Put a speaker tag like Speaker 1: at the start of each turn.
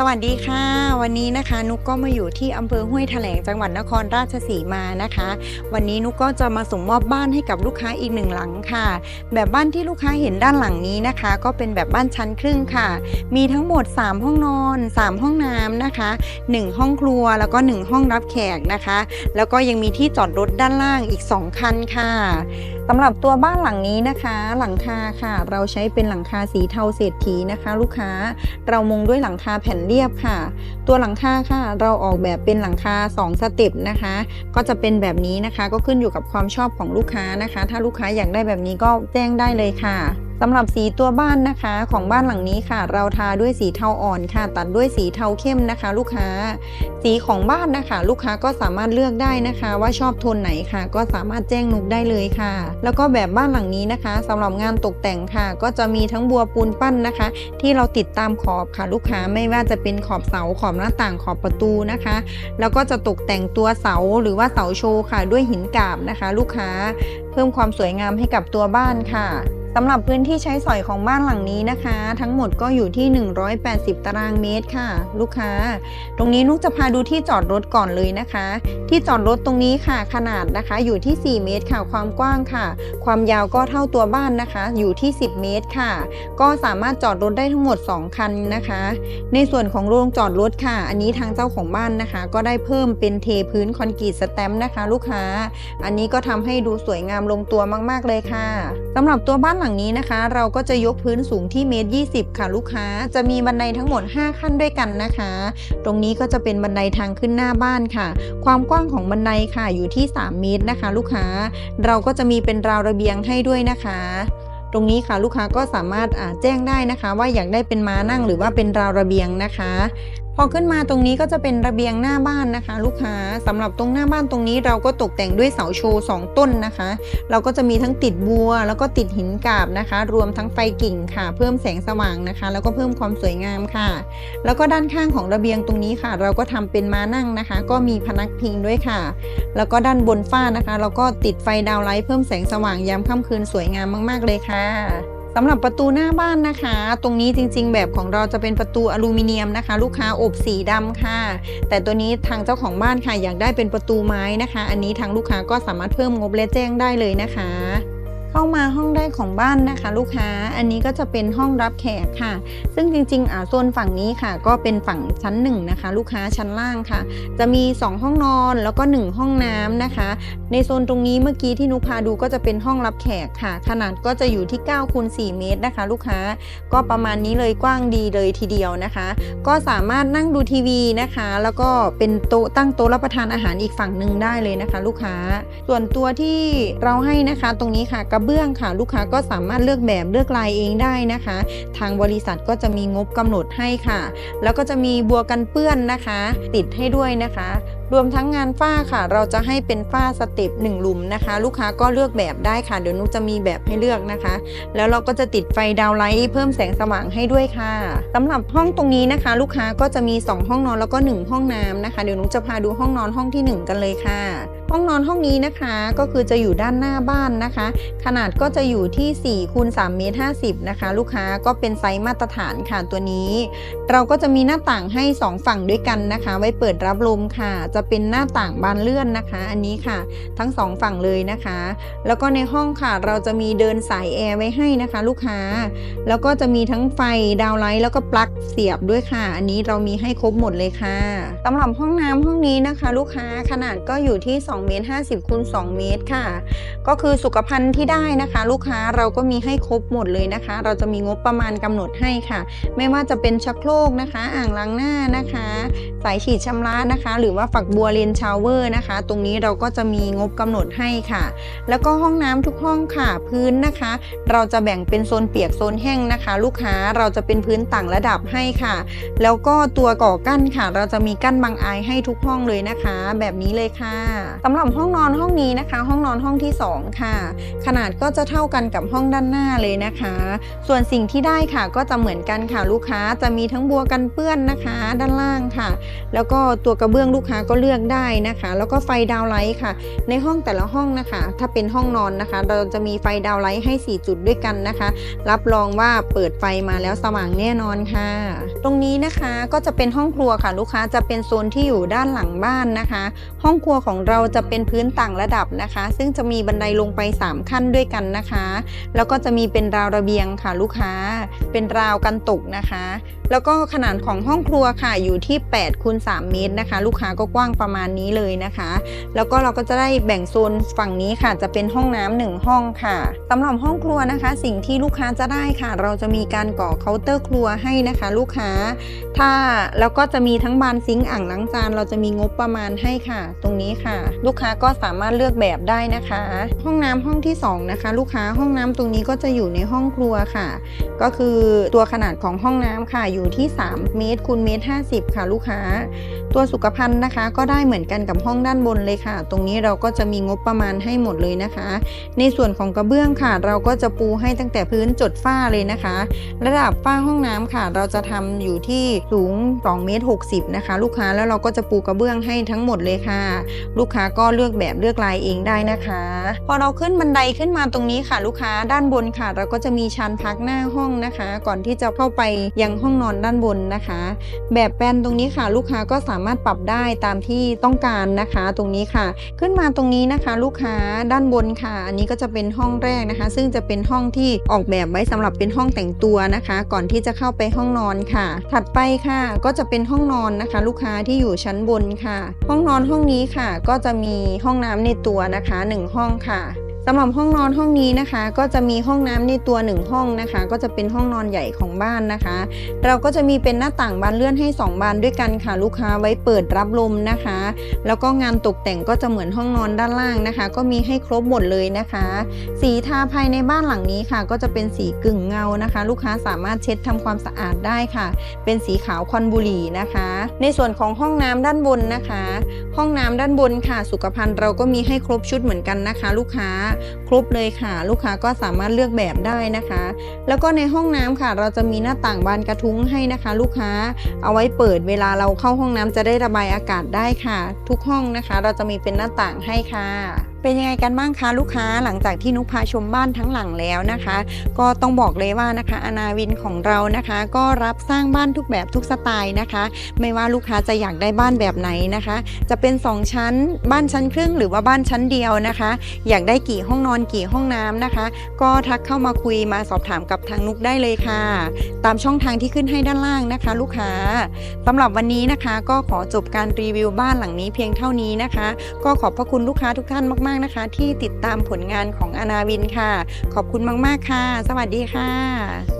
Speaker 1: สวัสดีค่ะ วันนี้นะคะนุกก็มาอยู่ที่อำเภอห้วยแถลงจังหวัดนครราชสีมานะคะ วันนี้นุกก็จะมาส่งมอบบ้านให้กับลูกค้าอีกหนึ่งหลังค่ะ แบบบ้านที่ลูกค้าเห็นด้านหลังนี้นะคะ ก็เป็นแบบบ้านชั้นครึ่งค่ะ มีทั้งหมด 3 ห้องนอน 3 ห้องน้ำนะคะ 1 ห้องครัวแล้วก็ 1 ห้องรับแขกนะคะ แล้วก็ยังมีที่จอดรถด้านล่างอีก 2 คันค่ะ สำหรับตัวบ้านหลังนี้นะคะ หลังคาค่ะ เราใช้เป็นหลังคาสีเทาเศรษฐีนะคะ ลูกค้าเรามุงด้วยหลังคาแผ่นเรียบค่ะ ตัวหลังคาค่ะ เราออกแบบเป็นหลังคา 2 สเต็ปนะคะ ก็จะเป็นแบบนี้นะคะ ก็ขึ้นอยู่กับความชอบของลูกค้านะคะ ถ้าลูกค้าอยากได้แบบนี้ก็แจ้งได้เลยค่ะ สำหรับสีตัวบ้านนะคะของบ้านหลังนี้ค่ะ เราทาด้วยสีเทาอ่อนค่ะ ตัดด้วยสีเทาเข้มนะคะ ลูกค้า สีของบ้านนะคะ ลูกค้าก็สามารถเลือกได้นะคะ ว่าชอบโทนไหนค่ะ ก็สามารถแจ้งนุกได้เลยค่ะ แล้วก็แบบบ้านหลังนี้นะคะสำหรับงานตกแต่งค่ะ ก็จะมีทั้งบัวปูนปั้นนะคะ ที่เราติดตามขอบค่ะ ลูกค้าไม่ว่าจะเป็นขอบเสาขอบหน้าต่างขอบประตูนะคะ แล้วก็จะตกแต่งตัวเสาหรือว่าเสาโชว์ค่ะ ด้วยหินกาบนะคะ ลูกค้า เพิ่มความสวยงามให้กับตัวบ้านค่ะำหรับพื้นที่ใช้สอยของบ้านหลังนี้นะคะ ทั้งหมดก็อยู่ที่ 180 ตารางเมตรค่ะ ลูกค้า ตรงนี้นุกจะพาดูที่จอดรถก่อนเลยนะคะ ที่จอดรถตรงนี้ค่ะ ขนาดนะคะ อยู่ที่ 4 เมตรค่ะ ความกว้างค่ะ ความยาวก็เท่าตัวบ้านนะคะ อยู่ที่ 10 เมตรค่ะ ก็สามารถจอดรถได้ทั้งหมด 2 คันนะคะ ในส่วนของโรงจอดรถค่ะ อันนี้ทางเจ้าของบ้านนะคะ ก็ได้เพิ่มเป็นเทพื้นคอนกรีตสแตมป์นะคะ ลูกค้า อันนี้ก็ทำให้ดูสวยงามลงตัวมาก ๆเลยค่ะสำหรับตัวบ้านหลังนี้นะคะ เราก็จะยกพื้นสูงที่เมตร20ค่ะลูกค้า จะมีบันไดทั้งหมด 5 ขั้นด้วยกันนะคะ ตรงนี้ก็จะเป็นบันไดทางขึ้นหน้าบ้านค่ะ ความกว้างของบันไดค่ะอยู่ที่ 3 เมตรนะคะ ลูกค้า เราก็จะมีเป็นราวระเบียงให้ด้วยนะคะตรงนี้ค่ะลูกค้าก็สามารถแจ้งได้นะคะ ว่าอยากได้เป็นม้านั่งหรือว่าเป็นราวระเบียงนะคะ พอขึ้นมาตรงนี้ก็จะเป็นระเบียงหน้าบ้านนะคะ ลูกค้าสำหรับตรงหน้าบ้านตรงนี้เราก็ตกแต่งด้วยเสาโชว์2ต้นนะคะ เราก็จะมีทั้งติดบัว แล้วก็ติดหินกาบนะคะ รวมทั้งไฟกิ่งค่ะ เพิ่มแสงสว่างนะคะ แล้วก็เพิ่มความสวยงามค่ะ แล้วก็ด้านข้างของระเบียงตรงนี้ค่ะ เราก็ทำเป็นม้านั่งนะคะ ก็มีพนักพิงด้วยค่ะ แล้วก็ด้านบนฝ้านะคะ เราก็ติดไฟดาวไลท์เพิ่มแสงสว่างยามค่ำคืนสวยงามมาก ๆ เลยค่ะ สำหรับประตูหน้าบ้านนะคะ ตรงนี้จริงๆ แบบของเราจะเป็นประตูอลูมิเนียมนะคะ ลูกค้าอบสีดำค่ะ แต่ตัวนี้ทางเจ้าของบ้านค่ะอยากได้เป็นประตูไม้นะคะ อันนี้ทางลูกค้าก็สามารถเพิ่มงบและแจ้งได้เลยนะคะ เข้ามาห้องแรกของบ้านนะคะ ลูกค้าอันนี้ก็จะเป็นห้องรับแขกค่ะ ซึ่งจริงๆอ่าโซนฝั่งนี้ค่ะ ก็เป็นฝั่งชั้นหนึ่งนะคะ ลูกค้าชั้นล่างค่ะ จะมี 2 ห้องนอนแล้วก็ 1 ห้องน้ำนะคะ ในโซนตรงนี้เมื่อกี้ที่นุพาดูก็จะเป็นห้องรับแขกค่ะ ขนาดก็จะอยู่ที่9คูณ4เมตรนะคะ ลูกค้าก็ประมาณนี้เลยกว้างดีเลยทีเดียวนะคะ ก็สามารถนั่งดูทีวีนะคะ แล้วก็เป็นโต๊ะตั้งโต๊ะรับประทานอาหารอีกฝั่งหนึ่งได้เลยนะคะ ลูกค้า ส่วนตัวที่เราให้นะคะตรงนี้ค่ะกระเบื้องค่ะ ลูกค้าก็สามารถเลือกแบบเลือกลายเองได้นะคะ ทางบริษัทก็จะมีงบกำหนดให้ค่ะ แล้วก็จะมีบัวกันเปื้อนนะคะ ติดให้ด้วยนะคะ รวมทั้งงานฝ้าค่ะ เราจะให้เป็นฝ้าสเต็ปหนึ่งหลุมนะคะ ลูกค้าก็เลือกแบบได้ค่ะ เดี๋ยวนุกจะมีแบบให้เลือกนะคะ แล้วเราก็จะติดไฟดาวไลท์เพิ่มแสงสว่างให้ด้วยค่ะสำหรับห้องตรงนี้นะคะ ลูกค้าก็จะมี 2 ห้องนอนแล้วก็ 1 ห้องน้ำนะคะ เดี๋ยวนุกจะพาดูห้องนอนห้องที่ 1 กันเลยค่ะ ห้องนอนห้องนี้นะคะก็คือจะอยู่ด้านหน้าบ้านนะคะ ขนาดก็จะอยู่ที่4คูณ3เมตร50นะคะ ลูกค้าก็เป็นไซส์มาตรฐานค่ะตัวนี้ เราก็จะมีหน้าต่างให้ 2 ฝั่งด้วยกันนะคะ ไว้เปิดรับลมค่ะจะจะเป็นหน้าต่างบานเลื่อนนะคะ อันนี้ค่ะ ทั้ง2ฝั่งเลยนะคะ แล้วก็ในห้องค่ะเราจะมีเดินสายแอร์ไว้ให้นะคะ ลูกค้า แล้วก็จะมีทั้งไฟดาวไลท์แล้วก็ปลั๊กเสียบด้วยค่ะ อันนี้เรามีให้ครบหมดเลยค่ะสำหรับห้องน้ำห้องนี้นะคะ ลูกค้าขนาดก็อยู่ที่2เมตร50คูณ2เมตรค่ะ ก็คือสุขภัณฑ์ที่ได้นะคะ ลูกค้าเราก็มีให้ครบหมดเลยนะคะ เราจะมีงบประมาณกำหนดให้ค่ะ ไม่ว่าจะเป็นชักโครกนะคะ อ่างล้างหน้านะคะ สายฉีดชำระนะคะ หรือว่าฝักบัวเลนชาวเวอร์นะคะ ตรงนี้เราก็จะมีงบกำหนดให้ค่ะ แล้วก็ห้องน้ำทุกห้องค่ะ พื้นนะคะ เราจะแบ่งเป็นโซนเปียกโซนแห้งนะคะ ลูกค้าเราจะเป็นพื้นต่างระดับให้ค่ะ แล้วก็ตัวก่อกั้นค่ะ เราจะมีกั้นบางอายให้ทุกห้องเลยนะคะ แบบนี้เลยค่ะสำหรับห้องนอนห้องนี้นะคะ ห้องนอนห้องที่สองค่ะ ขนาดก็จะเท่ากันกับห้องด้านหน้าเลยนะคะ ส่วนสิ่งที่ได้ค่ะก็จะเหมือนกันค่ะลูกค้าจะมีทั้งบัวกันเปื้อนนะคะ ด้านล่างค่ะ แล้วก็ตัวกระเบื้องลูกค้าก็เลือกได้นะคะ แล้วก็ไฟดาวไลท์ค่ะ ในห้องแต่ละห้องนะคะ ถ้าเป็นห้องนอนนะคะ เราจะมีไฟดาวไลท์ให้ 4 จุดด้วยกันนะคะ รับรองว่าเปิดไฟมาแล้วสว่างแน่นอนค่ะ ตรงนี้นะคะก็จะเป็นห้องครัวค่ะ ลูกค้าจะเป็นโซนที่อยู่ด้านหลังบ้านนะคะ ห้องครัวของเราจะเป็นพื้นต่างระดับนะคะ ซึ่งจะมีบันไดลงไป 3 ขั้นด้วยกันนะคะ แล้วก็จะมีเป็นราวระเบียงค่ะลูกค้า เป็นราวกันตกนะคะ แล้วก็ขนาดของห้องครัวค่ะอยู่ที่8คูณ3เมตรนะคะ ลูกค้าก็กว้างประมาณนี้เลยนะคะ แล้วก็เราก็จะได้แบ่งโซนฝั่งนี้ค่ะ จะเป็นห้องน้ำหนึ่งห้องค่ะสำหรับห้องครัวนะคะ สิ่งที่ลูกค้าจะได้ค่ะ เราจะมีการก่อเคาน์เตอร์ครัวให้นะคะ ลูกค้า ถ้าแล้วก็จะมีทั้งบานซิงค์อ่างล้างจาน เราจะมีงบประมาณให้ค่ะ ตรงนี้ค่ะ ลูกค้าก็สามารถเลือกแบบได้นะคะ ห้องน้ำห้องที่สองนะคะ ลูกค้าห้องน้ำตรงนี้ก็จะอยู่ในห้องครัวค่ะ ก็คือตัวขนาดของห้องน้ำค่ะอยูู่่ที่ 3 เมตรคูณเมตร50 ค่ะลูกค้าตัวสุขภัณฑ์นะคะ ก็ได้เหมือนกันกับห้องด้านบนเลยค่ะ ตรงนี้เราก็จะมีงบประมาณให้หมดเลยนะคะ ในส่วนของกระเบื้องค่ะ เราก็จะปูให้ตั้งแต่พื้นจดฝ้าเลยนะคะ ระดับฝ้าห้องน้ำค่ะ เราจะทำอยู่ที่สูง2เมตร60นะคะ ลูกค้าแล้วเราก็จะปูกระเบื้องให้ทั้งหมดเลยค่ะ ลูกค้าก็เลือกแบบเลือกลายเองได้นะคะ พอเราขึ้นบันไดขึ้นมาตรงนี้ค่ะ ลูกค้าด้านบนค่ะ เราก็จะมีชานพักหน้าห้องนะคะ ก่อนที่จะเข้าไปยังห้องนอนด้านบนนะคะ แบบแปลนตรงนี้ค่ะ ลูกค้าก็สาามารถปรับได้ตามที่ต้องการนะคะ ตรงนี้ค่ะ ขึ้นมาตรงนี้นะคะ ลูกค้าด้านบนค่ะ อันนี้ก็จะเป็นห้องแรกนะคะ ซึ่งจะเป็นห้องที่ออกแบบไว้สำหรับเป็นห้องแต่งตัวนะคะ ก่อนที่จะเข้าไปห้องนอนค่ะ ถัดไปค่ะก็จะเป็นห้องนอนนะคะ ลูกค้าที่อยู่ชั้นบนค่ะ ห้องนอนห้องนี้ค่ะ ก็จะมีห้องน้ำในตัวนะคะหนึ่งห้องค่ะ สำหรับห้องนอนห้องนี้นะคะ ก็จะมีห้องน้ำในตัวหนึ่งห้องนะคะ ก็จะเป็นห้องนอนใหญ่ของบ้านนะคะ เราก็จะมีเป็นหน้าต่างบานเลื่อนให้ 2 บานด้วยกันค่ะ ลูกค้าไว้เปิดรับลมนะคะ แล้วก็งานตกแต่งก็จะเหมือนห้องนอนด้านล่างนะคะ ก็มีให้ครบหมดเลยนะคะ สีทาภายในบ้านหลังนี้ค่ะ ก็จะเป็นสีกึ่งเงานะคะ ลูกค้าสามารถเช็ดทำความสะอาดได้ค่ะ เป็นสีขาวควันบุหรี่นะคะ ในส่วนของห้องน้ำด้านบนนะคะ ห้องน้ำด้านบนค่ะ สุขภัณฑ์เราก็มีให้ครบชุดเหมือนกันนะคะ ลูกค้าครบเลยค่ะ ลูกค้าก็สามารถเลือกแบบได้นะคะ แล้วก็ในห้องน้ำค่ะ เราจะมีหน้าต่างบานกระทุ้งให้นะคะ ลูกค้าเอาไว้เปิดเวลาเราเข้าห้องน้ำจะได้ระบายอากาศได้ค่ะ ทุกห้องนะคะ เราจะมีเป็นหน้าต่างให้ค่ะเป็นยังไงกันบ้างคะลูกค้าหลังจากที่นุกพาชมบ้านทั้งหลังแล้วนะคะ ก็ต้องบอกเลยว่านะคะอนาวินของเรานะคะ ก็รับสร้างบ้านทุกแบบทุกสไตล์นะคะ ไม่ว่าลูกค้าจะอยากได้บ้านแบบไหนนะคะ จะเป็น 2 ชั้น บ้านชั้นครึ่งหรือว่าบ้านชั้นเดียวนะคะ อยากได้กี่ห้องนอนกี่ห้องน้ำนะคะ ก็ทักเข้ามาคุยมาสอบถามกับทางนุกได้เลยค่ะ ตามช่องทางที่ขึ้นให้ด้านล่างนะคะ ลูกค้าสำหรับวันนี้นะคะ ก็ขอจบการรีวิวบ้านหลังนี้เพียงเท่านี้นะคะ ก็ขอบพระคุณลูกค้าทุกท่านมากๆนะคะ ที่ติดตามผลงานของอนาวินค่ะ ขอบคุณมาก ๆ ค่ะ สวัสดีค่ะ